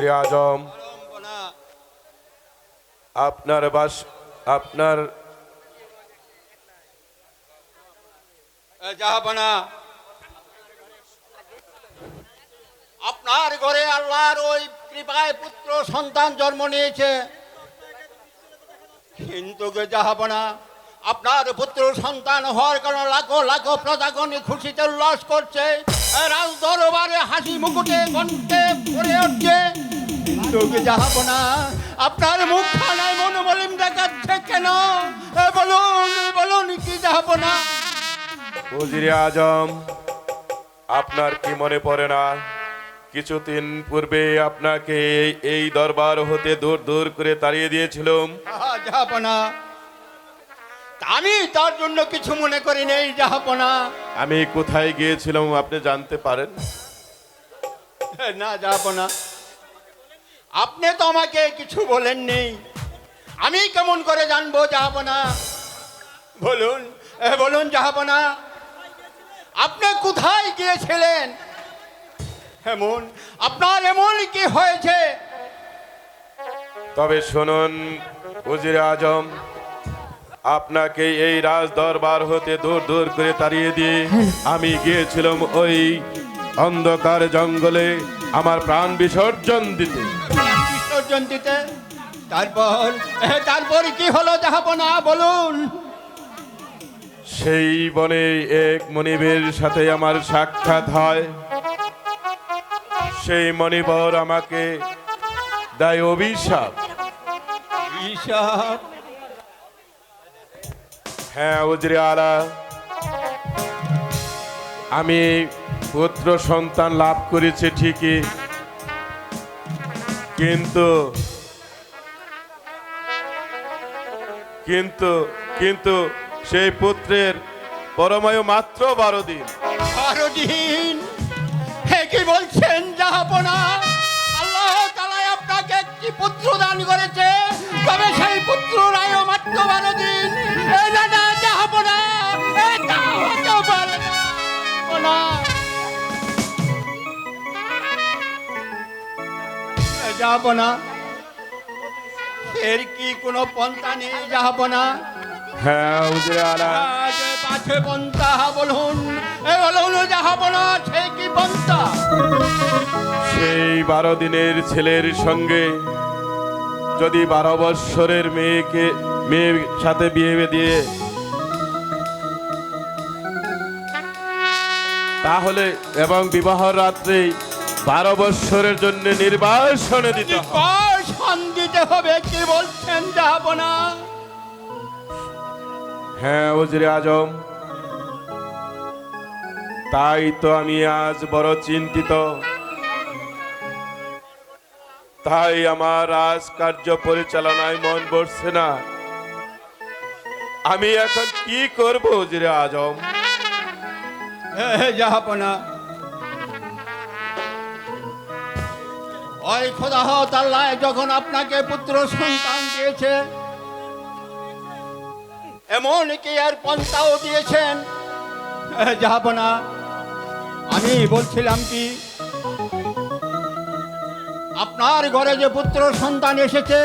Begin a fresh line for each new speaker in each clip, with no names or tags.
উজির আজম। আপনার বাস, আপনার
আপনার ঘরে আল্লাহর ওই কৃপায় পুত্র সন্তান জন্ম নিয়েছে। কিন্তু যাহাবনা আপনার পুত্র সন্তান হওয়ার কারণে লাখো লাখো প্রজাগণ খুশিতে উল্লাস করছে। রাজ দরবারে হাসি মুকুটে কণ্ঠে পড়ে উঠছে। কিন্তু গে যাহাবনা আপনার মুখ খানায় মনোমলিম দেখাচ্ছে কেন? বলুন বলুন কি যাহাবনা
উজির আজম আপনার কি মনে পড়ে না? কিছুদিন পূর্বে আপনাকে এই- দরবার হতে দূর দূর করে তাড়িয়ে দিয়েছিলাম।
আহা, জাহাপনা আমি তার জন্য কিছু মনে করি নেই জাহাপনা
আমি কোথায় গিয়েছিলাম আপনি জানতে পারেন?
না জাহাপনা আপনি তো আমাকে কিছু বলেননি আমি কেমন করে জানব জাহাপনা বলুন বলুন জাহাপনা আপনি কোথায় গিয়েছিলেন? এমন আপনার এমন কি হয়েছে?
তবে শুনুন উজির আজম আপনাকে এই রাজ দরবার হতে দূর দূর করে তাড়িয়ে দিয়ে আমি গিয়েছিলাম ওই অন্ধকার জঙ্গলে আমার প্রাণ বিসর্জন দিতে।
বিসর্জন দিতে? তারপর তারপর কি হলো জাহাপনা বলুন।
সেই বনে এক মনিবের সাথে আমার সাক্ষাৎ হয়। সেই মনিবর আমাকে দেয় অভিশাপ।
ঈশাব
হ্যাঁ উজরে আলা। আমি পুত্র সন্তান লাভ করেছি ঠিকই, কিন্তু কিন্তু কিন্তু সেই পুত্রের পরমায়ু মাত্র বারো দিন।
বারো দিন? কি বলছেন জাহাপনা আল্লাহ তালাই আপনাকে একটি পুত্র দান করেছে, তবে সেই পুত্র রায় মাত্র বারো দিন। এ জাহাপনা এর কি কোনো পন্থা নেই জাহাপনা
হ্যাঁ উজরে আলা।
পাছে পন্থা বলুন এ বলুন যাহাবনা সে কি পন্থা?
সেই বারো দিনের ছেলের সঙ্গে যদি বারো বৎসরের মেয়েকে মেয়ের সাথে বিয়ে দিয়ে তাহলে এবং বিবাহ রাত্রে বারো বৎসরের জন্য নির্বাসনে দিতে হবে।
কয়সন দিতে হবে কি বলছেন যাব না
হ্যাঁ ওজরে আজম তাই তো আমি আজ বড় চিন্তিত। তাই আমার রাজ কার্য পরিচালনায় মন বসছে না। আমি এখন কি করব ওজরে আজম?
যাহাবনা ওই খোদা তাল্লাহ যখন আপনাকে পুত্র সন্তান দিয়েছে, এমন কি আর পন্থাও দিয়েছেন? যাহাবনা আমি বলছিলাম কি, আপনার ঘরে যে পুত্র সন্তান এসেছে,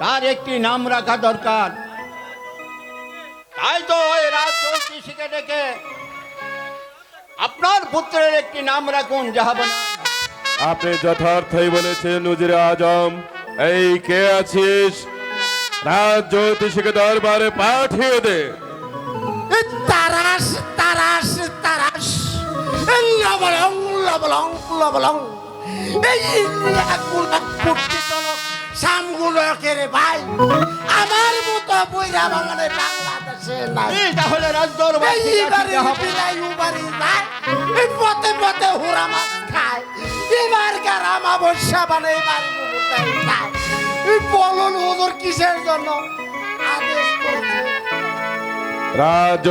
তার একটি নাম রাখা দরকার। তাই তো ওই রাজ জ্যোতিষীকে ডেকে, আপনার পুত্রের একটি নাম রাখুন যাহাবনা
আপনি যথার্থই বলেছেন নজির আজম। এই কে আছিস? রাজ জ্যোতিষীকে দরবারে পাঠিয়ে দে।
তারাস তারাস তারাস। লবলং লবলং লবলং। এই সামগুলোকে রে ভাই। আমার মতো বইরা বাঙালি বাংলাদেশে নাই।
তাহলে রাজ দরবার
পথে পথে হুরা মাছ খায়। এবার কার আমাবস্যা এই বলুন হুজুর কিসের জন্য? আদেশ করেছে।
রাজ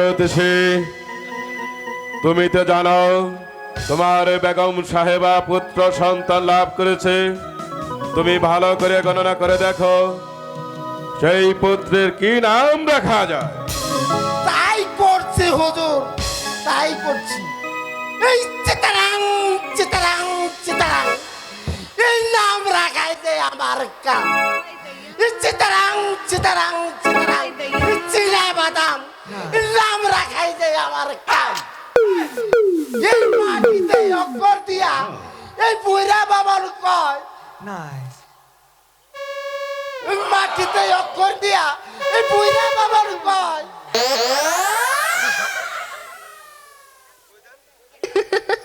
তুমি তো জানো তোমার বেগম সাহেবা পুত্র সন্তান লাভ করেছে। তুমি ভালো করে গণনা করে দেখো সেই পুত্রের কি নাম রাখা যায়?
তাই করছি হুজুর তাই করছি। এই চিতারাং চিতারাং এই নাম রাখাইতে আমার কাম। চিতারাং চিতারাং চিতারাং চিনা বাদাম নাম রাখাইতে আমার কাম। এই মাটিতে অক্ষর দিয়া এই বুড়া বাবার কয়
Nice.
এই মাটিতে অক্ষর দিয়া এই বুড়া বাবার কয়।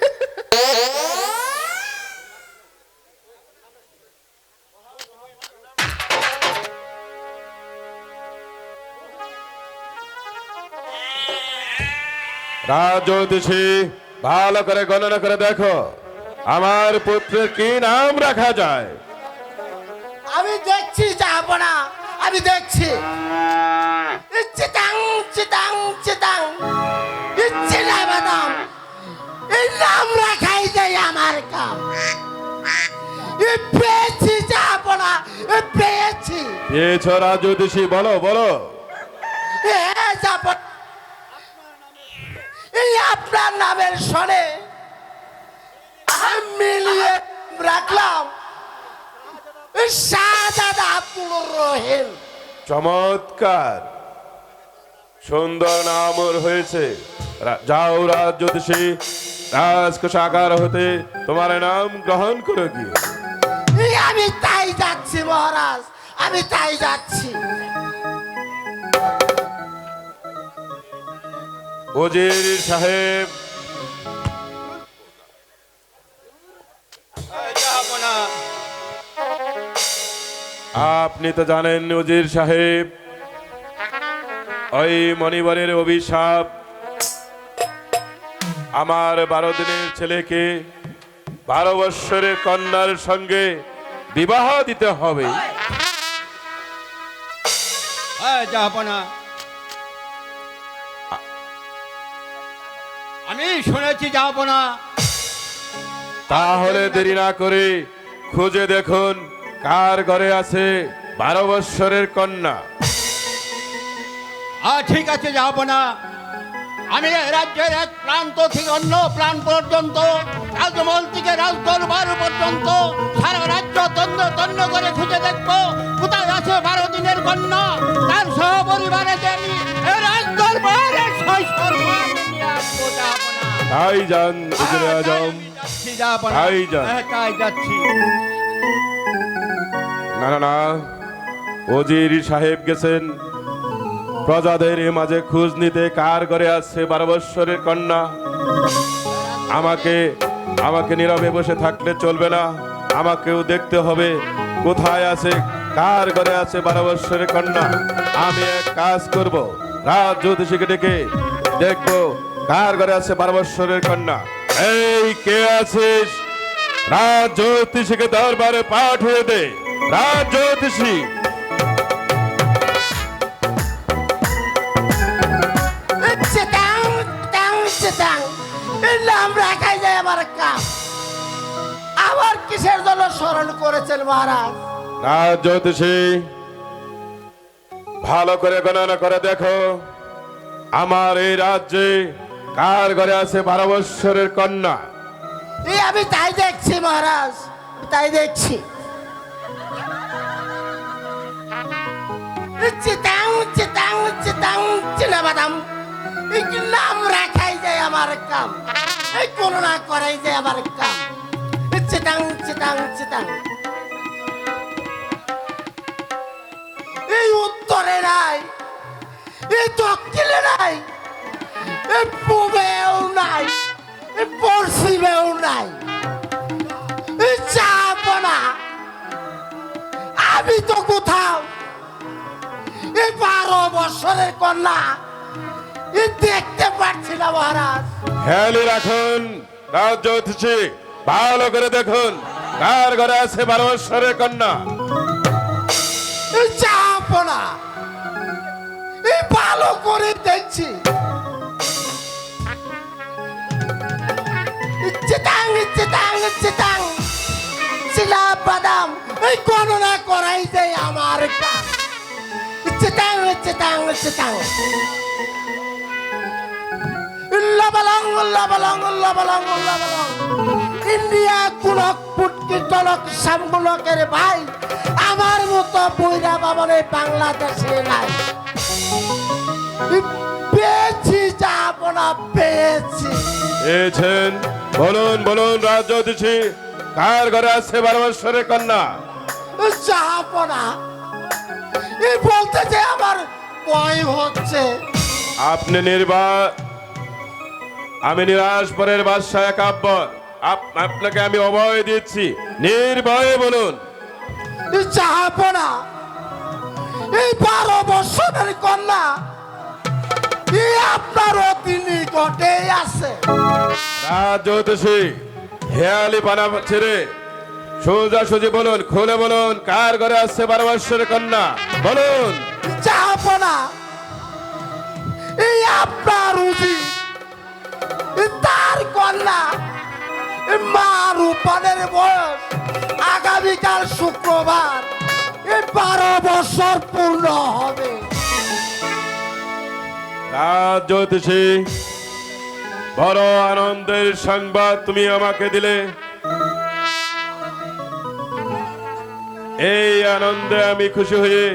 রাজ্যোতিষী ভালো করে গণনা করে দেখো। আমার পুত্রের কি নাম রাখা যায়?
আমি দেখছি যাব না আমি দেখছি। চিতাং চিতাং চিতাং। ইচ্ছে না বাদাম। নাম রাখাই দেয় আমার কাম। পেয়েছি যাব না এ পেয়েছি।
পেয়েছ বলো বলো।
এই আপনার নামের সনে মিলিয়ে রাখলাম। শাহজাদ আব্দুল রহিম
চমৎকার। সুন্দর নাম ওর হয়েছে। যাও রাজ জ্যোতিষী। রাজকোষাগার হতে তোমার নাম গ্রহণ করে গিয়ে
এই আমি তাই যাচ্ছি মহারাজ। আমি তাই যাচ্ছি।
ওজির সাহেব। আপনি তো জানেন নজির সাহেব ওই মণিবরের অভিশাপ আমার বারো দিনের ছেলেকে বারো বৎসরের কন্যার সঙ্গে বিবাহ দিতে হবে।
আমি শুনেছি জাহাপনা।
তাহলে দেরি না করে খুঁজে দেখুন কার ঘরে আছে বারো বৎসরের কন্যা।
ঠিক আছে জাহাপনা। আমি রাজ্যের এক প্রান্ত থেকে অন্য প্রাণ পর্যন্ত রাজমহল থেকে রাজদরবার পর্যন্ত সারা রাজ্য তন্ন তন্ন করে খুঁজে দেখব কোথায় আছে বারো দিনের কন্যা তার সহ পরিবারে আমি এই রাজদরবারে
তাই যান তাই
যাচ্ছি।
না না না। ওজির সাহেব গেছেন। প্রজাদের মাঝে খোঁজ নিতে কার ঘরে আসছে বারো বৎসরের কন্যা? আমাকে আমাকে নীরবে বসে থাকলে চলবে না। আমাকেও দেখতে হবে কোথায় আছে, কার ঘরে আছে বারো বৎসরের কন্যা। আমি এক কাজ করব, রাত জ্যোতিষীকে ডেকে দেখব কার ঘরে আছে বারো বৎসরের কন্যা। এই কে আছিস? রাজ জ্যোতিষীকে দরবারে পাঠিয়ে দে। রাজ জ্যোতিষী
আবার কিসের জন্য স্মরণ করেছেন মহারাজ?
রাজ জ্যোতিষী। ভালো করে গণনা করে দেখো। আমার এই রাজ্যে কার ঘরে আছে বারো বৎসরের কন্যা?
এই আমি তাই দেখছি মহারাজ তাই দেখছি। চিতাং চিতাং চিতাং চিনা বাদাম নাম রাখাই যায় আমার কাম। এই করোনা করাই যায় আমার কাম। চিতাং চিতাং চিতাং এই উত্তরে নাই, এই দক্ষিণে নাই, এই পূবেও নাই, এই পশ্চিমেও নাই। এই যাব না আমি তো কোথাও এই বারো বছরের কন্যা দেখতে পাচ্ছি না মহারাজ।
হেয়ালি রাখুন ভালো করে দেখুন কার ঘরে আছে বারো বৎসরের কন্যা
যাব না। এই ভালো করে দেখছি। চিতাং চিতাং চিতাং চিলা বাদাম এই গণনা করাই দেয় আমার কাম চিতাং চিতাং চিতাং লবলং লবলং লবলং ইন্ডিয়া কুলক পুটকি টলক সামগুলকের ভাই আমার মতো বইরা বাবনে বাংলাদেশে নাই। পেয়েছি যাব না পেয়েছি।
পেয়েছেন? বলুন বলুন রাজ জ্যোতিষী কার ঘরে আছে বারো কন্যা?
যাব না এই বলতে যে আমার ভয় হচ্ছে।
আপনি নির্বা আমি নিরাশ পরের বাদশাহ একাব্বর। আপ- আপনাকে আমি অভয় দিচ্ছি। নির্ভয়ে বলুন।
যাব না এই বারো বছরের কন্যা আপনার অতি নিকটে আছে।
জ্যোতিষী হেয়ালি পানা ছেড়ে সোজা সুজি বলুন খুলে বলুন কার ঘরে আসছে বারো বৎসরের কন্যা? বলুন।
যাব না এই আপনার উচিত তার কন্যা মা রূপানের বয়স আগামীকাল শুক্রবার বারো বছর পূর্ণ হবে।
জ্যোতিষী বড় আনন্দের সংবাদ তুমি আমাকে দিলে। এই আনন্দে আমি খুশি হয়ে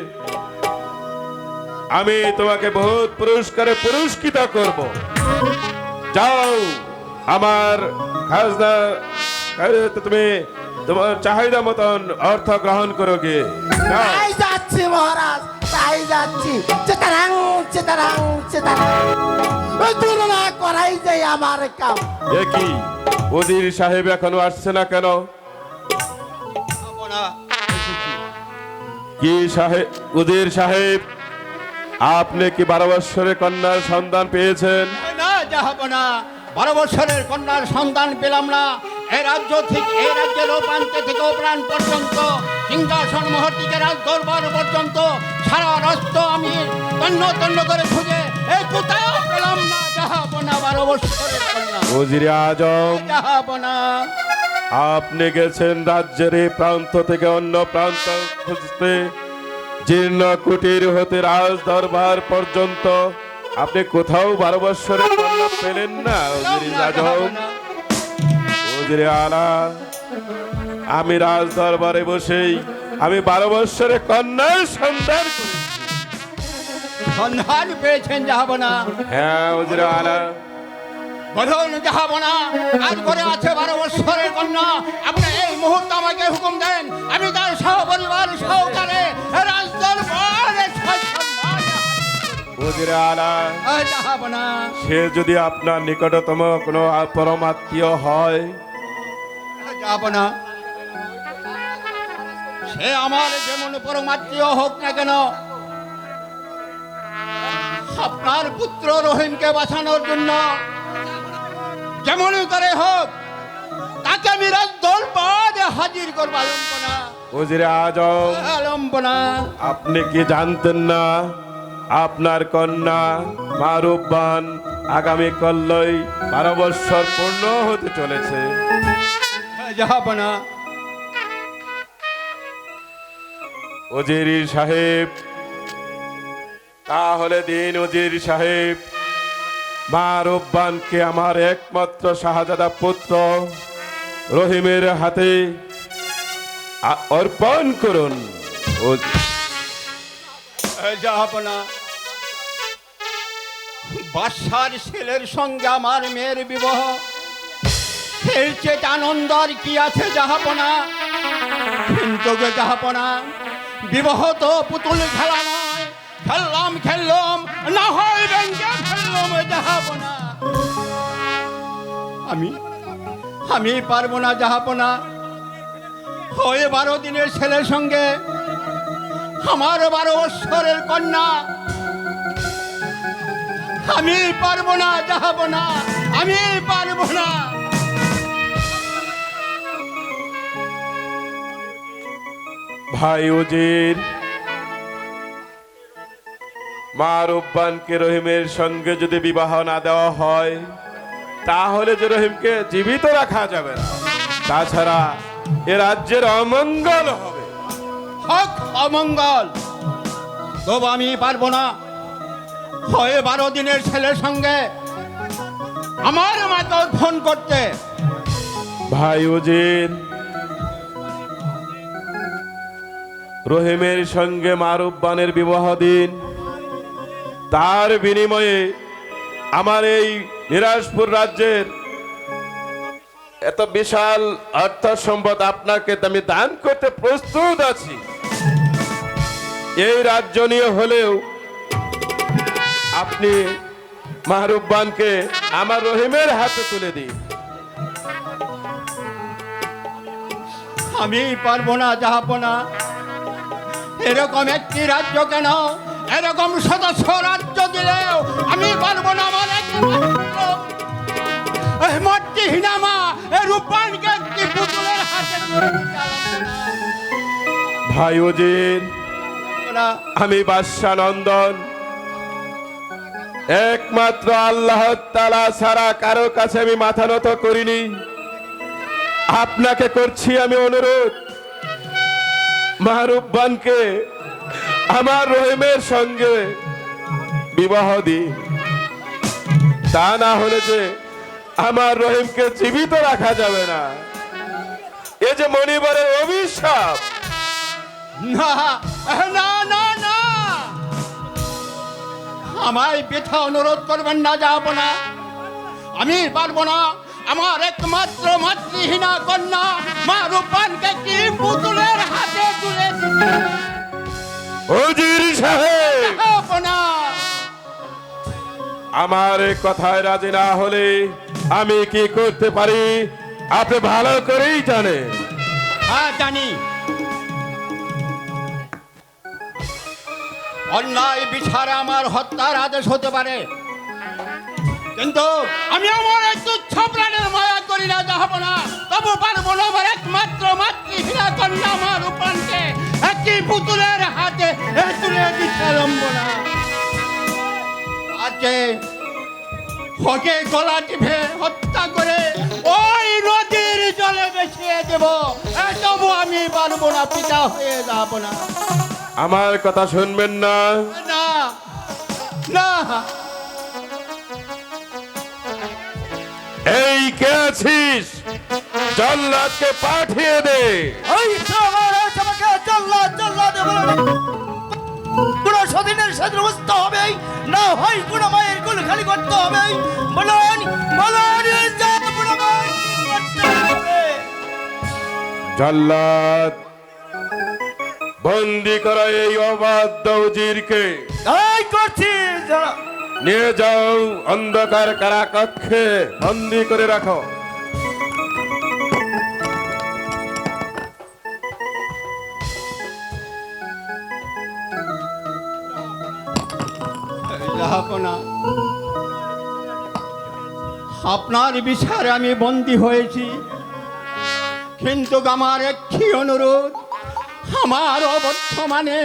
আমি তোমাকে বহুত পুরস্কারে পুরস্কৃত করব। যাও। আমার খাজনা তুমি তোমার চাহিদা মতন অর্থ গ্রহণ করো।
তাই যাচ্ছি মহারাজ তাই যাচ্ছি। চেতারাং চেতারাং চেতারাং। তুলনা করাই যায় আমার কাম।
এ কি? ওজির সাহেব এখনও আসছে না কেন? কি সাহেব সাহেব আপনি কি বারো বৎসরের কন্যার সন্ধান পেয়েছেন?
না যাব না। বারো বছরের কন্যার সন্তান পেলাম না। এই রাজ্য থেকে এই রাজ্যের প্রান্তে থেকে প্রাণ পর্যন্ত সিংহাসন মহর থেকে রাজ দরবার পর্যন্ত সারা রাষ্ট্র আমি তন্ন তন্ন করে খুঁজে এই কোথাও পেলাম না। যাব না বারো বছরের কন্যা।
আজম
যাব না।
আপনি গেছেন রাজ্যের এই প্রান্ত থেকে অন্য প্রান্ত খুঁজতে। জীর্ণ কুটির হতে রাজ দরবার পর্যন্ত। আপনি কোথাও বারো বৎসরের পেলেন না আজম। আলা আমি রাজ দরবারে বসেই আমি বারো বৎসরের কন্যার সন্ধান
সন্ধান পেয়েছেন যাব না
হ্যাঁ উজিরে আলা।
বলুন যাব না আজ করে আছে বারো কন্যা। আপনি এই মুহূর্তে আমাকে হুকুম দেন আমি তার সহপরিবার সহকারে রাজদরবারে
সে যদি আপনার নিকটতম কোনো পরমাত্মীয় হয়
যাব না সে আমার যেমন পরমাত্মীয় হোক না কেন আপনার পুত্র রহিমকে বাঁচানোর জন্য যেমন করে হোক তাকে আমি রাজদরবারে হাজির করব আলম্বনা।
আপনি কি জানতেন না আপনার কন্যা মারুবান আগামী কল্লই বারো বৎসর পূর্ণ হতে চলেছে।
যাব না
সাহেব তাহলে দিন উজির সাহেব মা রব্বানকে আমার একমাত্র শাহজাদা পুত্র রহিমের হাতে অর্পণ করুন। ও-
যাব না বাদশার ছেলের সঙ্গে আমার মেয়ের বিবাহ। এর চেয়ে আনন্দ আর কি আছে যাহাপনা। কিন্তু যাহাপনা, বিবাহ তো পুতুল খেলা নয়। খেললাম খেললাম, না হয় ব্যাংকে ফেললাম যাহাপনা। আমি আমি পারব না যাহাপনা। হয়ে বারো দিনের ছেলের সঙ্গে আমার বারো বৎসরের কন্যা। আমি পারব না যাব না আমি পারব না।
ভাই উজির মা রব্বানকে রহিমের সঙ্গে যদি বিবাহ না দেওয়া হয় তাহলে যে রহিমকে জীবিত রাখা যাবে না। তাছাড়া এ রাজ্যের অমঙ্গল হবে।
হক অমঙ্গল। তবু আমি পারব না। হয়ে বারো দিনের ছেলের সঙ্গে। আমার মাকে ফোন করতে।
ভাই উজির রহিমের সঙ্গে মারুব্বানের বিবাহ দিন। তার বিনিময়ে আমার এই নিরাজপুর রাজ্যের এত বিশাল অর্থ সম্পদ আপনাকে আমি দান করতে প্রস্তুত আছি। এই রাজ্য নিয়ে হলেও আপনি মাহরুব্বানকে আমার রহিমের হাতে তুলে দিন।
আমি পারব না যাব না এরকম একটি রাজ্য কেন? এরকম সদস্য রাজ্য দিলেও আমি পারব না আমার একমাত্র মাতৃহীনা রূপানকে একটি পুতুলের হাতে
ভাই উজির
না।
আমি বাদশা নন্দন। একমাত্র আল্লাহ তালা ছাড়া কারও কাছে আমি মাথা নত করিনি। আপনাকে করছি আমি অনুরোধ। মাহরুব্বানকে আমার রহিমের সঙ্গে বিবাহ দিন। তা না হলে যে আমার রহিমকে জীবিত রাখা যাবে না। এ যে মণিবরের অভিশাপ।
না না আমায় বৃথা অনুরোধ করবেন না যাব না। আমি পারব না। আমার একমাত্র মাতৃহীনা কন্যা মা রূপানকে কি পুতুলের হাতে তুলে দিতে
সাহেব! আমার কথায় রাজি না হলে আমি কি করতে পারি? আপনি ভালো করেই জানেন।
হ্যাঁ জানি। অন্যায়, বিচারে আমার হত্যার আদেশ হতে পারে। কিন্তু আমি আমার তুচ্ছ প্রাণের মায়া করি না, যাব না। তবু পারব না আমার একমাত্র মাতৃহীনা কন্যা আমার রূপানকে একটি পুতুলের হাতে তুলে দিতে না আজকে ওকে গলা টিপে হত্যা করে ওই নদীর জলে বেছিয়ে দেব। তবু আমি পারব না, পিতা হয়ে যাব না।
আমার কথা শুনবেন না?
না না।
এই কে আছিস? জল্লাদকে পাঠিয়ে দে।
ওই সদিনের সাথে বুঝতে হবে। না হয় কোন মায়ের কুল খালি করতে হবে। বলুন।
জল্লাদ। বন্দি করা এই অবাধ্য উজিরকে।
তাই করছি
নিয়ে যাও অন্ধকার কারা কক্ষে বন্দি করে রাখো।
আপনার বিচারে আমি বন্দী হয়েছি। কিন্তু আমার একটি অনুরোধ আমার অবর্তমানে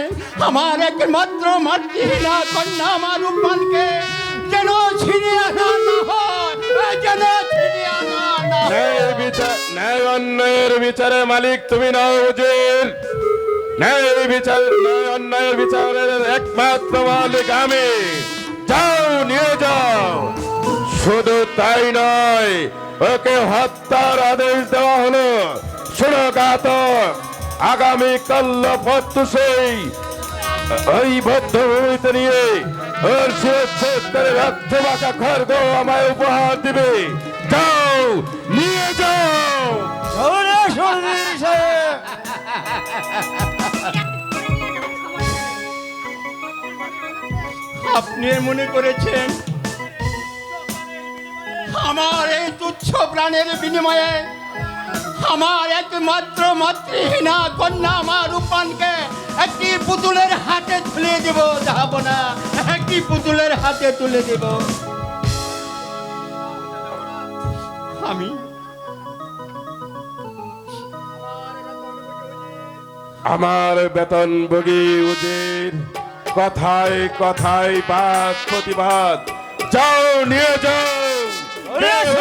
আমার একমাত্র মাতৃহীনা কন্যা আমার রূপানকে যেন ছিনিয়ে আনা না হয় যেন ছিনিয়ে আনা না।
ন্যায়ের বিচার, ন্যায় অন্যায়ের বিচারে মালিক তুমি নাও উজির। ন্যায় বিচার, ন্যায় অন্যায়ের বিচারের একমাত্র মালিক আমি। যাও, নিয়ে যাও। শুধু তাই নয়, ওকে হত্যার আদেশ দেওয়া হলো। শুনো ঘাতক আগামী কাল্ল সেই ওই শিরচ্ছেদ রক্ত আমায় উপহার দিবে। নিয়ে
আপনি মনে করেছেন, আমার এই তুচ্ছ প্রাণের বিনিময়ে আমার একমাত্র মাতৃহীনা কন্যা আমার রূপানকে একটি পুতুলের হাতে তুলে দেব যাব না একটি পুতুলের হাতে তুলে দেব। আমি
আমার বেতন বগি উজির কথায় কথায় বাদ প্রতিবাদ। যাও নিয়ে যাও।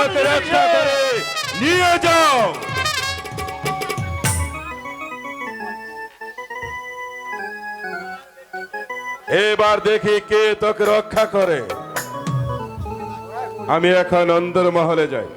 ওকে রক্ষা করে নিয়ে যাও। এবার দেখি কে তোকে রক্ষা করে। আমি এখন অন্দর মহলে যাই।